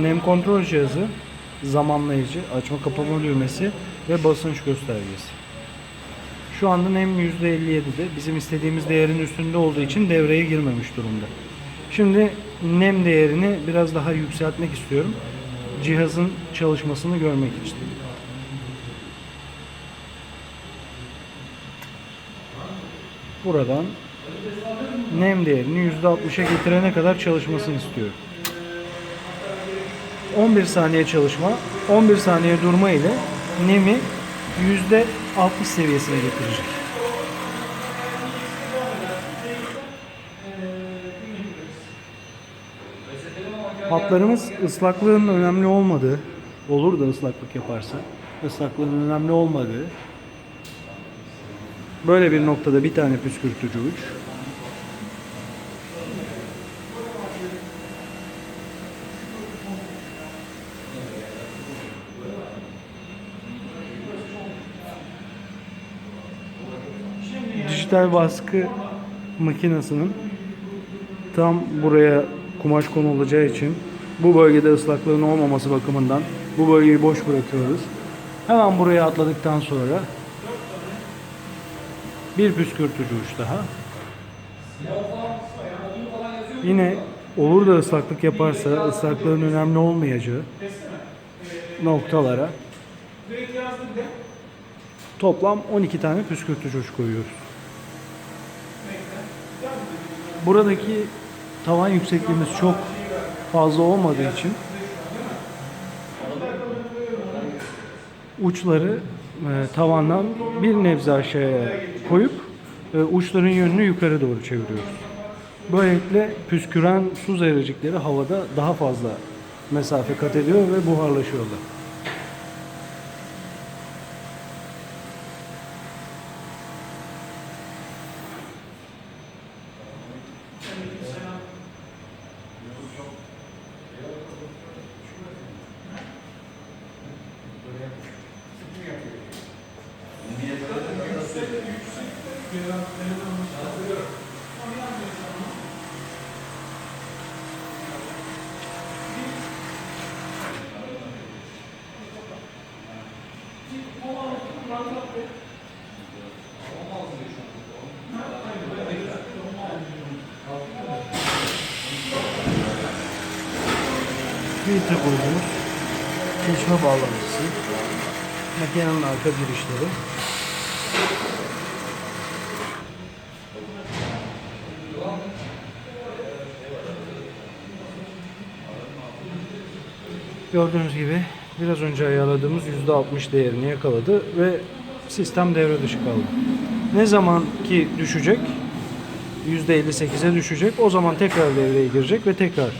nem kontrol cihazı, zamanlayıcı, açma kapama düğmesi ve basınç göstergesi. Şu anda nem %57'de. Bizim istediğimiz değerin üstünde olduğu için devreye girmemiş durumda. Şimdi nem değerini biraz daha yükseltmek istiyorum. Cihazın çalışmasını görmek için. Buradan nem değerini %60'a getirene kadar çalışmasını istiyorum. 11 saniye çalışma, 11 saniye durma ile nemi %60 seviyesine getirecek. Hatlarımız ıslaklığın önemli olmadığı, olur da ıslaklık yaparsa, ıslaklığın önemli olmadığı, böyle bir noktada bir tane püskürtücü uç, dijital baskı makinesinin tam buraya kumaş konulacağı için bu bölgede ıslaklığın olmaması bakımından bu bölgeyi boş bırakıyoruz. Hemen buraya atladıktan sonra bir püskürtücü uç daha. Yine olur da ıslaklık yaparsa ıslaklığın önemli olmayacağı noktalara toplam 12 tane püskürtücü uç koyuyoruz. Buradaki tavan yüksekliğimiz çok fazla olmadığı için uçları e, tavandan bir nebze aşağıya koyup e, uçların yönünü yukarı doğru çeviriyoruz. Böylelikle püsküren su zerrecikleri havada daha fazla mesafe kat ediyor ve buharlaşıyorlar. Filtre koyduğumuz geçme bağlantısı, makinenin arka girişleri, Gördüğünüz gibi biraz önce ayarladığımız %60 değerini yakaladı ve sistem devre dışı kaldı. Ne zaman ki düşecek, %58'e düşecek, o zaman tekrar devreye girecek ve tekrar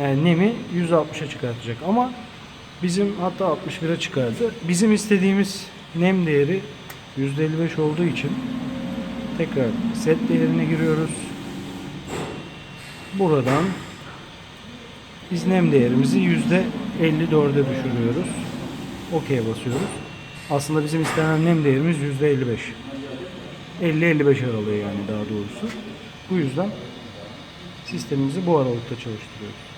yani nemi 160'a çıkartacak. Ama bizim hatta 61'e çıkardı. Bizim istediğimiz nem değeri %55 olduğu için tekrar set değerine giriyoruz. Buradan biz nem değerimizi %54'e düşürüyoruz. OK basıyoruz. Aslında bizim istenen nem değerimiz %55. 50-55 aralığı yani daha doğrusu. Bu yüzden sistemimizi bu aralıkta çalıştırıyoruz.